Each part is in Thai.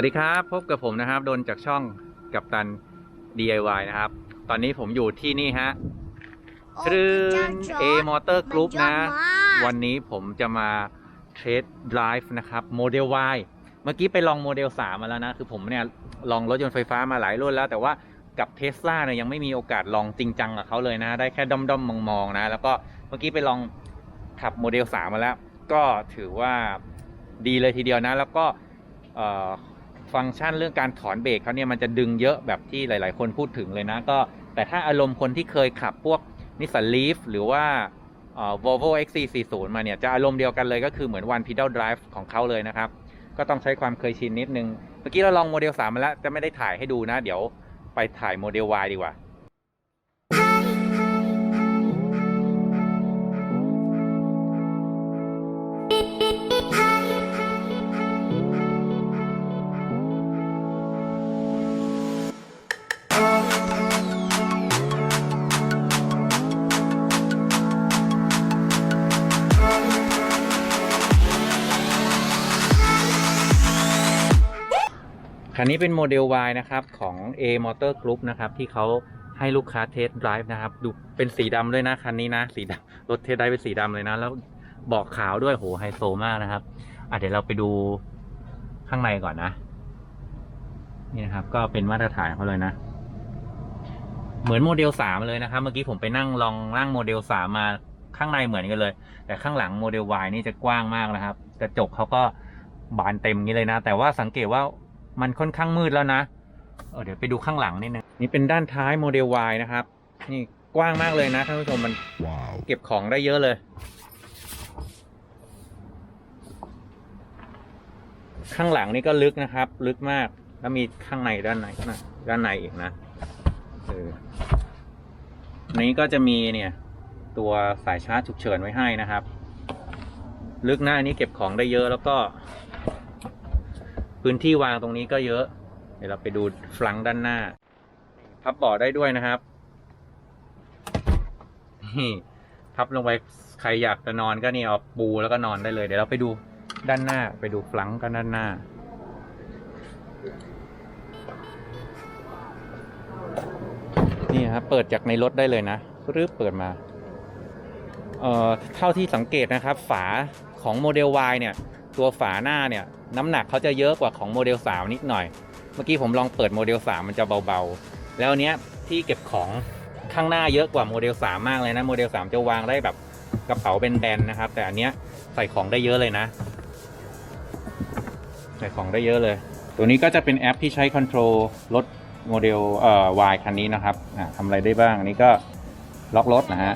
วัสดีครับ พบกับผมนะครับโดนจากช่องกับตัน DIY นะครับ ตอนนี้ผมอยู่ที่นี่ฮะคลื่น A Motor Group นะ วันนี้ผมจะมาเทสไดรฟ์นะครับโมเดล Y เมื่อกี้ไปลองโมเดล 3 มาแล้วนะ คือผมเนี่ย ลองรถยนต์ไฟฟ้ามาหลายรุ่นแล้ว แต่ว่ากับเทสลาเนี่ยยังไม่มีโอกาสลองจริงจังกับเขาเลยนะ ได้แค่ด้อมด้อมมองมองๆนะ แล้วก็เมื่อกี้ไปลองขับโมเดล 3 มาแล้ว ก็ถือว่าดีเลยทีเดียวนะ แล้วก็เอ่อ ฟังก์ชันเรื่องการถอนเบรกเขาเนี่ยมันจะดึงเยอะแบบที่หลาย ๆ คนพูดถึงเลยนะก็ แต่ถ้าอารมณ์คนที่เคยขับพวกนิสสันลีฟหรือว่าเอ่อ Volvo XC40 มาเนี่ยจะอารมณ์เดียวกันเลยก็คือเหมือน One Pedal Drive ของเขาเลยนะครับ ก็ต้องใช้ความเคยชินนิดนึง เมื่อกี้เราลองโมเดล 3 มาแล้ว จะไม่ได้ถ่ายให้ดูนะ เดี๋ยวไปถ่ายโมเดล Y ดีกว่า นนี้เป็นโมเดล Y นะครับ ของ A Motor Group นะครับ ที่เขาให้ลูกค้าเทสไดรฟ์นะครับ ดูเป็นสีดำด้วยนะ คันนี้นะ สีดำรถเทสไดรฟ์เป็นสีดำเลยนะ แล้วบอกขาวด้วยโหไฮโซมากนะครับ อะเดี๋ยวเราไปดูข้างในก่อนนะ นี่นะครับ ก็เป็นมาตรฐานเขาเลยนะ เหมือนโมเดลสามเลยนะครับ เมื่อกี้ผมไปนั่งลองนั่งโมเดลสามมาข้างในเหมือนกันเลย แต่ข้างหลังโมเดล Y นี่จะกว้างมากนะครับ กระจกเขาก็บานเต็มนี้เลยนะ แต่ว่าสังเกตว่า มันค่อนข้างมืดแล้วนะเออเดี๋ยวไปดูข้างหลังนิดนึงนี่เป็นด้านท้ายโมเดล Y นะครับ นี่กว้างมากเลยนะท่านผู้ชมมัน Wow. เก็บของได้เยอะเลย ข้างหลังนี่ก็ลึกนะครับ ลึกมากแล้วมีข้างในด้านในก็นะด้านในอีกนะเออนี้ก็จะมีเนี่ย ตัวสายชาร์จฉุกเฉินไว้ให้นะครับ ลึกหน้านี้เก็บของได้เยอะแล้วก็ พื้นที่วางตรงนี้ก็เยอะ เดี๋ยวเราไปดูฟลังด้านหน้า พับเบาะได้ด้วยนะครับนี่พับลงไปใครอยากจะนอนก็นี่เอาปูแล้วก็นอนได้เลย เดี๋ยวเราไปดูด้านหน้าไปดูฟลังกันด้านหน้า นี่ครับเปิดจากในรถได้เลยนะรึบเปิดมาเอ่อเท่าที่สังเกตนะครับ ฝาของโมเดล Y เนี่ย ตัวฝาหน้าเนี่ย น้ำหนักเขาจะเยอะกว่าของโมเดล3นิดหน่อย เมื่อกี้ผมลองเปิดโมเดล3มันจะเบาๆ แล้วอันเนี้ยที่เก็บของข้างหน้าเยอะกว่าโมเดล3มากเลยนะโมเดล3จะวางได้แบบกระเป๋าเป็นแบนๆนะครับ แต่อันเนี้ยใส่ของได้เยอะเลยนะ ใส่ของได้เยอะเลย ตัวนี้ก็จะเป็นแอปที่ใช้คอนโทรลรถโมเดลเอ่อ Y คันนี้นะครับทำอะไรได้บ้างอันนี้ก็ ล็อกรถนะฮะ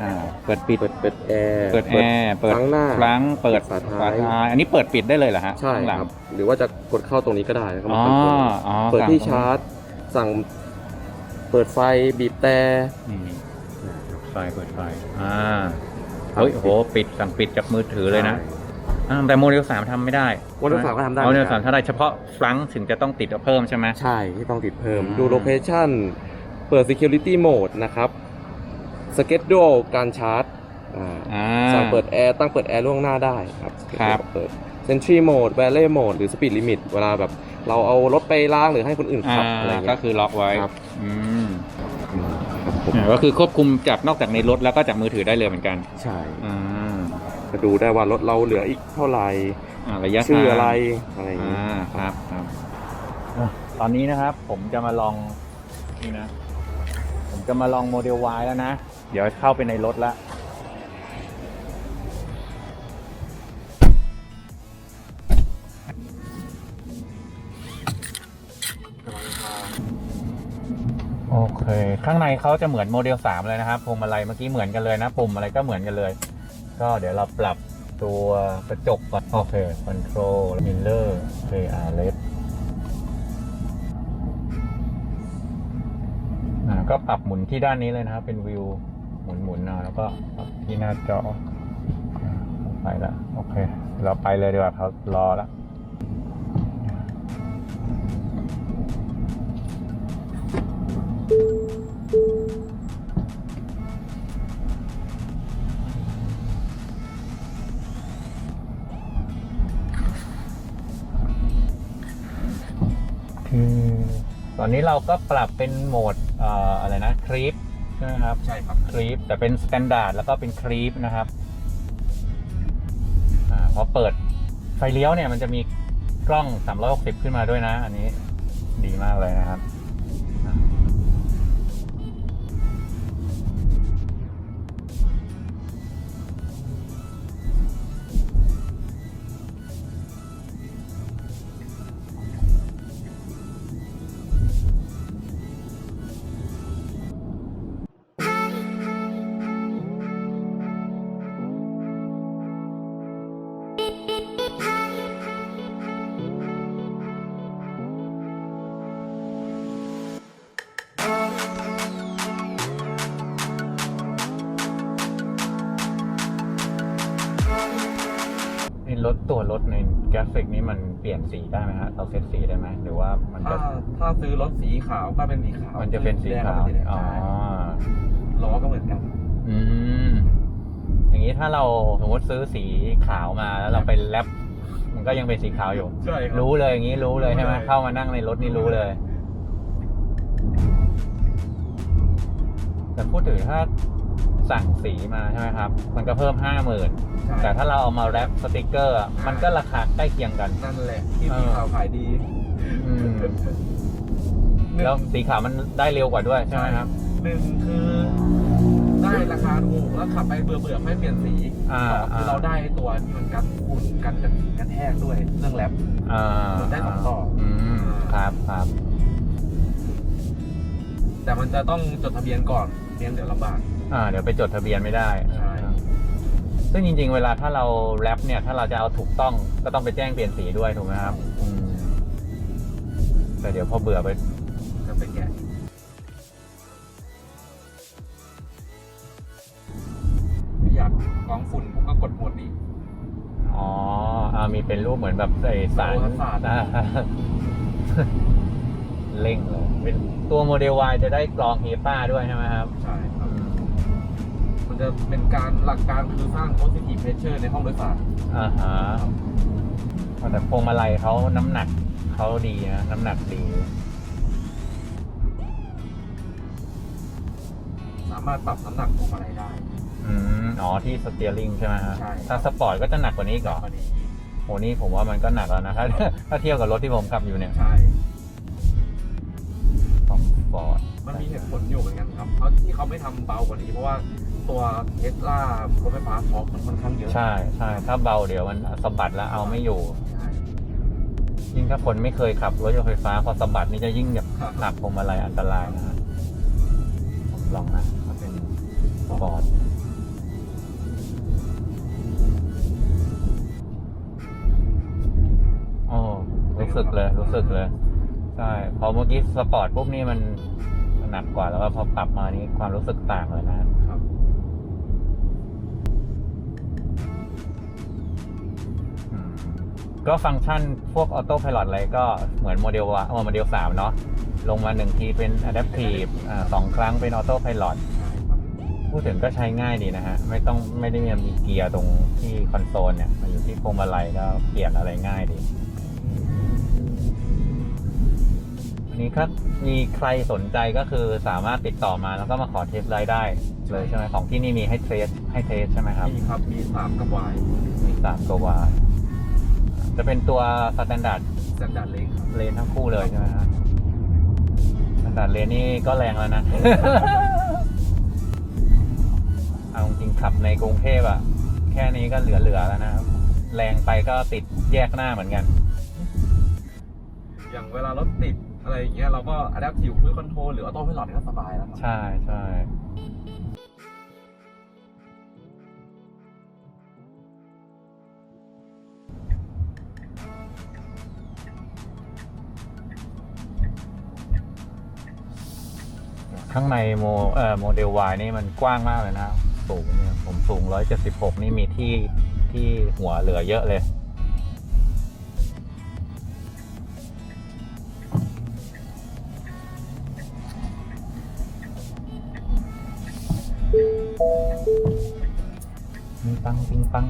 อ่าเปิดปิด เปิดเปิดแอร์เปิดแอร์ เปิดครั้งหน้าครั้งเปิดฝาท้ายฝาท้าย อันนี้เปิดปิดได้เลยเหรอฮะใช่ข้างหลังครับ หรือว่าจะกดเข้าตรงนี้ก็ได้แล้วก็อ๋มาอคอนโทรลอ๋อเปิดที่สั่งชาร์จ สั่งเปิดไฟบีบแต่นี่ไฟเปิดไฟอ่าเฮ้ยโหปิดสั่งปิดจากมือถือเลยนะอ่าแต่โมเดลสามทำไม่ได้โมเดลสามก็ทำได้โมเดลหอนสามกันถ้าได้เฉพาะฟลังก์ถึงจะต้องติดเพิ่มใช่ไหมใช่ที่ต้องติดเพิ่มอืมดูโลเคชั่นเปิด security mode นะครับ สเก็ตดูการชาร์จอ่าอ่าสั่งเปิดแอร์ตั้งเปิดแอร์ล่วงหน้าได้ครับครับเปิด Sentry mode Valet mode หรือ Speed limit เวลาแบบเราเอารถไปล้างหรือให้คนอื่นอ่าขับอะไรก็เงี้ยคือล็อกไว้ครับอืมครับผมอ่าก็คือควบคุมจากนอกจากในรถแล้วก็จากมือถือได้เลยเหมือนกัน ใช่อ่าจะดูได้ว่ารถเราเหลืออีกเท่าไหร่อ่าระยะชื่อทางอะไรอะไรอย่างอ่างี้ครับครับอะตอนนี้นะครับผมจะมาลองนี่นะ ผมจะมาลองโมเดล Y แล้วนะ เดี๋ยวเข้าไปในรถละโอเค ข้างในเขาจะเหมือนโมเดล 3 เลยนะครับพวงมาลัยเมื่อกี้เหมือนกันเลยนะปุ่มอะไรก็เหมือนกันเลย ก็เดี๋ยวเราปรับตัวกระจกก่อนโอเค Control Miller KR LED อ่าก็ปรับหมุนที่ด้านนี้เลยนะครับเป็นวิว หมุนหมุนๆนะแล้วก็ที่หน้าจอไปละโอเค เราไปเลยดีกว่าเขารอแล้วอนนี้เราก็ปรับเป็นโหมดอออะไรนะครีป ช่ไหมครับใช่ครับครีปแต่เป็นสแตนดาร์ดแล้วก็เป็นครีปนะครับอาพอเปิดไฟเลี้ยวเนี่ยมันจะมีกล้อง 360 ขึ้นมาด้วยนะ อันนี้ดีมากเลยนะครับ รถตัวรถในกราฟิกนี้มันเปลี่ยนสีได้ไหมฮะเราเซตสีได้ไหมหรือว่ามันถ้าจะถ้าซื้อรถสีขาวก็เป็นสีขาวมันจะเป็นสีขาวแดงก็เป็นสีแดงอ๋อใช่ล้อก็เหมือนกัน อืมอย่างนี้ถ้าเราสมมติซื้อสีขาวมาแล้วเราไปแรปมันก็ยังเป็นสีขาวอยู่ใช่ครับรู้เลยอย่างนี้รู้เลยใช่ไหมรู้เลยเข้ามานั่งในรถนี่รู้เลยแต่พูดถึงถ้า สั่งสีมาใช่ไหมครับ มันก็เพิ่มห้าหมื่นใช่แต่ถ้าเราเอามาแรปสติกเกอร์อะมันก็ราคาใกล้เคียงกัน นั่นแหละที่เออสีขาวขายดีอืมแล้วสีขาวมันได้เร็วกว่าด้วยใช่ไหมครับ หนึ่งคือ ได้ราคาถูกแล้วขับไปเบื่อเบื่อๆไม่เปลี่ยนสีอ่าสองคืออ่าเราได้ตัวที่มันกันฝุ่นกันกันกันแทกด้วยเรื่องแรป อ่ามันได้สองต่ออื มครับครับแต่มันจะต้องจดทะเบียนก่อนเรียนเดี๋ยวลำบาก อ่าเดี๋ยวไปจดทะเบียนไม่ได้ ใช่ ซึ่งจริง ๆ เวลาถ้าเราแรปเนี่ย ถ้าเราจะเอาถูกต้องก็ต้องไปแจ้งเปลี่ยนสีด้วยถูกไหมครับอืมแต่เดี๋ยวพอเบื่อไปจะไปแกะไม่อยากกองฝุ่นพวกก็กดหมดอีก อ๋ออ่ามีเป็นรูปเหมือนแบบไอสารโลหะศาสตร์อ่าเร่งเลยเป็นตัวโมเดล Y จะได้กรองเฮป้าด้วยใช่ไหมครับใช่ครับอืม มันจะเป็นการหลักการคือสร้าง positive pressure ในห้องโดยสารอ่าฮะแต่พวงมาลัยเขาน้ำหนักเขาดีนะ น้ำหนักดี สามารถปรับน้ำหนักพวงมาลัยได้ อืมอ๋อที่สเตียริงใช่ไหมฮะใช่ ถ้าสปอร์ตก็จะหนักกว่านี้อีก่อนพอดีโหนี่ผมว่ามันก็หนักแล้วนะถ้าถ้าเทียบกับรถที่ผมขับอยู่เนี่ยใช่ ของฟอร์ดมันมีเหตุผลอยู่เหมือนกันครับเพราะที่เขาไม่ทำเบากว่านี้เพราะว่า ตัวเทสลารถไฟฟ้าทอร์กมันค่อนข้างเยอะใช่ใช่ถ้าเบาเดี๋ยวมันสะบัดแล้วเอาไม่อยู่ ใช่ยิ่งถ้าคนไม่เคยขับรถยนต์ไฟฟ้าพอสะบัดนี่จะยิ่งแบบครับหักพวงมาลัยอันตรายนะฮะผมลองนะถ้าเป็นฟอร์ดโอ้รู้สึกเลย รู้สึกเลย ใช่พอเมื่อกี้สปอร์ตปุ๊บนี่มันหนักกว่าแล้วก็พอปรับมานี่ความรู้สึกต่างเลยนะ ก็ฟังก์ชันพวกออโต้พ i l o t อะไรก็เหมือนโมเดลว่าโมเดลสามเนาะลงมาหนึ่งทีเป็น Adaptive อ่าสองครั้งเป็นออโต้พ i l o t ใช่ครับพูดถึงก็ใช้ง่ายดีนะฮะ ไม่ต้องไม่ได้มีเกียร์ตรงที่คอนโซลเนี่ยมาอยู่ที่พวงมาลัยก็เปลี่ยนอะไรง่ายดีอันนี้ถ้ามีใครสนใจก็คือสามารถติดต่อมาแล้วก็มาขอเทสไลด์ได้เลยใช่ไหมของที่นี่มีให้เทสให้เทสใช่ไหมครับ มีครับ มีสามกับวายมีสามตัววา จะเป็นตัวสแตนดาร์ดสแตนดาร์ดเล็กครับเลนทั้งคู่เลยใช่ไหมครับสแตนดาร์ดเลนนี่ก็แรงแล้วนะ เอาจริงๆขับในกรุงเทพอะแค่นี้ก็เหลือๆแล้วนะครับ แรงไปก็ติดแยกหน้าเหมือนกัน อย่างเวลารถติดอะไรอย่างเงี้ยเราก็ adaptive cruise control หรือ auto pilot เนี่ยก็สบายแล้วครับ ใช่ใช่ ข้างในโมเอ่อโมเดล Y นี่มันกว้างมากเลยนะ สูงเนี่ยผมสูง 176 นี่มีที่ที่หัวเหลือเยอะเลยปิงปังปิงปัง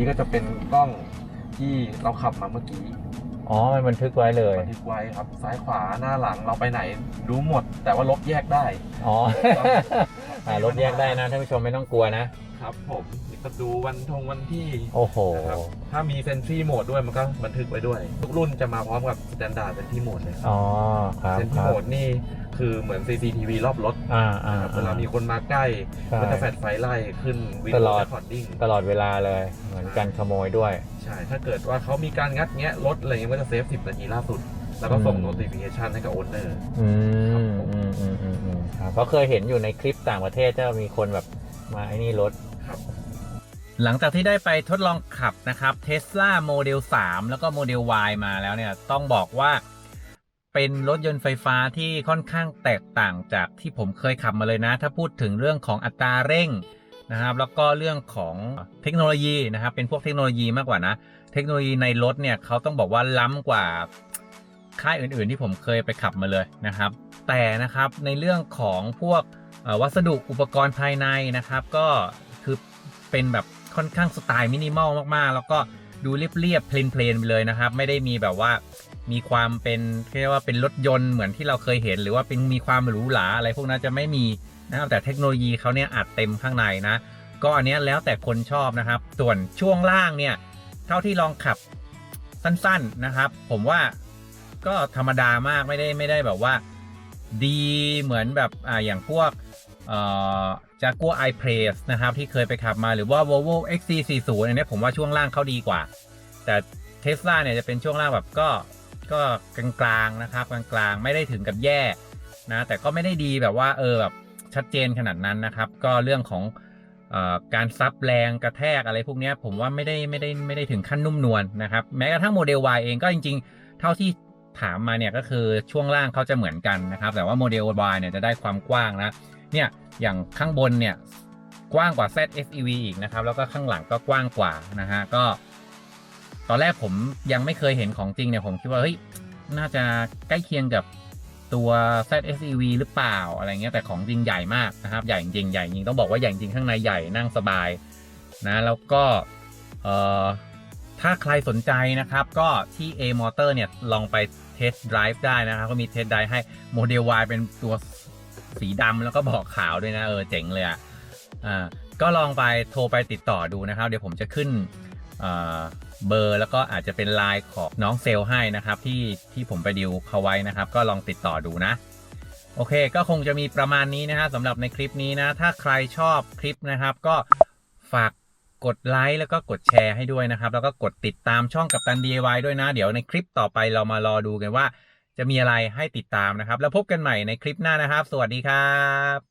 นี้ก็จะเป็นกล้องที่เราขับมาเมื่อกี้อ๋อ มันบันทึกไว้เลย บันทึกไว้ครับ ซ้ายขวาหน้าหลังเราไปไหนรู้หมด แต่ว่าลบแยกได้ อ๋ออ่ารถแยกได้นะท่านผู้ชมไม่ต้องกลัวนะ ครับผมนี่ก็ดูวันทงวันที่ โอ้โหนะครับถ้ามีเซนทรีโหมดด้วยมันก็บันทึกไว้ด้วย ทุกรุ่นจะมาพร้อมกับสแตนดาร์ดเซนทรีโหมดเลยครับอ๋อ ครับเซนทครีรับโหมดนี่ คือเหมือน CCTV รอบรถอ่าอ่านะครับเวลามีคนมาใกล้ใช่ก็จะแฟลชไฟไล่ขึ้นวิดีตโอลอดเรคคอร์ดิ้งตลอดเวลาเลย เหมือนกันขโมยด้วย ใช่ถ้าเกิดว่าเขามีการงัดแงะรถอะไรเงี้ยก็จะเซฟ 10 นาทีล่าสุด แล้วก็ส่ง อืม notification ให้กับโอนเนอร์ อืครับมผมอืมอืมอืมอืมครับก็เคยเห็นอยู่ในคลิปต่างประเทศจะมีคนแบบมาไอ้นี่รถ ครับ หลังจากที่ได้ไปทดลองขับนะครับ Tesla Model 3 แล้วก็ Model Y มาแล้วเนี่ย ต้องบอกว่า เป็นรถยนต์ไฟฟ้าที่ค่อนข้างแตกต่างจากที่ผมเคยขับมาเลยนะ ถ้าพูดถึงเรื่องของอัตราเร่งนะครับ แล้วก็เรื่องของเทคโนโลยีนะครับ เป็นพวกเทคโนโลยีมากกว่านะ เทคโนโลยีในรถเนี่ยเขาต้องบอกว่าล้ำกว่าค่ายอื่น ๆ ที่ผมเคยไปขับมาเลยนะครับ แต่นะครับในเรื่องของพวกวัสดุอุปกรณ์ภายในนะครับ ก็คือเป็นแบบค่อนข้างสไตล์มินิมอลมากๆ แล้วก็ดูเรียบๆเพลนๆไปเลยนะครับ ไม่ได้มีแบบว่า มีความเป็นเรียกว่าเป็นรถยนต์เหมือนที่เราเคยเห็น หรือว่าเป็นมีความหรูหราอะไรพวกนั้นจะไม่มีนะครับแต่เทคโนโลยีเขาเนี่ยอัดเต็มข้างในนะ ก็อันนี้แล้วแต่คนชอบนะครับ ส่วนช่วงล่างเนี่ยเท่าที่ลองขับสั้นๆนะครับ ผมว่าก็ธรรมดามากไม่ได้ไม่ได้แบบว่าดีเหมือนแบบอ่าอย่างพวกเอ่อจากัวไอเพรสนะครับที่เคยไปขับมาหรือว่า Volvo XC40 อันนี้ผมว่าช่วงล่างเขาดีกว่า แต่เทสลาเนี่ยจะเป็นช่วงล่างแบบก็ ก็กลางๆนะครับกลางๆไม่ได้ถึงกับแย่นะแต่ก็ไม่ได้ดีแบบว่าเออแบบชัดเจนขนาดนั้นนะครับ ก็เรื่องของออการซับแรงกระแทกอะไรพวกนี้ผมว่าไม่ได้ไม่ได้ไม่ได้ถึงขั้นนุ่มนวลนะครับ แม้กระทั่งโมเดล Y เองก็จริง ๆ เท่าที่ถามมาเนี่ยก็คือช่วงล่างเขาจะเหมือนกันนะครับ แต่ว่าโมเดล Y เนี่ยจะได้ความกว้างนะเนี่ยอย่างข้างบนเนี่ยกว้างกว่า ZSEV อีกนะครับ แล้วก็ข้างหลังก็กว้างกว่านะฮะก็ ตอนแรกผมยังไม่เคยเห็นของจริงเนี่ยผมคิดว่าเฮ้ยน่าจะใกล้เคียงกับตัว ZSEV หรือเปล่าอะไรเงี้ยแต่ของจริงใหญ่มากนะครับ ใหญ่จริงใหญ่จริงต้องบอกว่าใหญ่จริงข้างในใหญ่นั่งสบายนะแล้วก็เอ่อถ้าใครสนใจนะครับ ก็ที่ A Motor เนี่ยลองไปเทสต์ไดรฟ์ได้นะครับ ก็มีเทสต์ไดรฟ์ให้โมเดล Y เป็นตัวสีดำแล้วก็บอกขาวด้วยนะ เออ เจ๋งเลยอะอ่าก็ลองไปโทรไปติดต่อดูนะครับ เดี๋ยวผมจะขึ้น เบอร์แล้วก็อาจจะเป็นไลน์ของน้องเซลให้นะครับ ที่ที่ผมไปดิวเขาไว้นะครับ ก็ลองติดต่อดูนะ โอเค ก็คงจะมีประมาณนี้นะฮะสำหรับในคลิปนี้นะ ถ้าใครชอบคลิปนะครับ ก็ฝากกดไลค์แล้วก็กดแชร์ให้ด้วยนะครับ แล้วก็กดติดตามช่องกับตัน DIY ด้วยนะ เดี๋ยวในคลิปต่อไปเรามารอดูกันว่า จะมีอะไรให้ติดตามนะครับ แล้วพบกันใหม่ในคลิปหน้านะครับ สวัสดีครับ